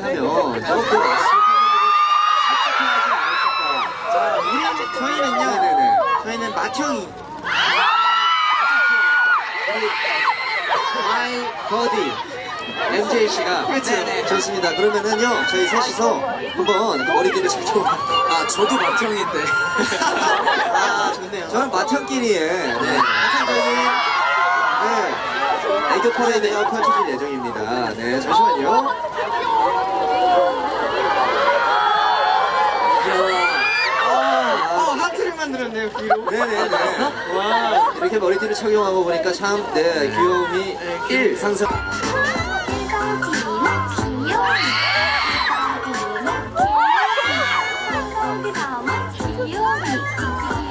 하면. 자, 우리 저희는요. 네네네. 저희는 맏형이 마이 버디 MJ 씨가 그렇죠. 네네 좋습니다. 그러면은요 저희 셋이서 한번 머리띠를 착용. 아 저도 맏형인데 아 좋네요. 저는 마천끼리에 네, 항상 저희 네 애교 퍼레이드가 펼쳐질 예정입니다. 네 잠시만요. 귀를 만들었네요, 귀로. 네네네. 네. 와. 이렇게 머리띠를 착용하고 보니까 참, 네, 귀여움이 1 상승. 귀여움이.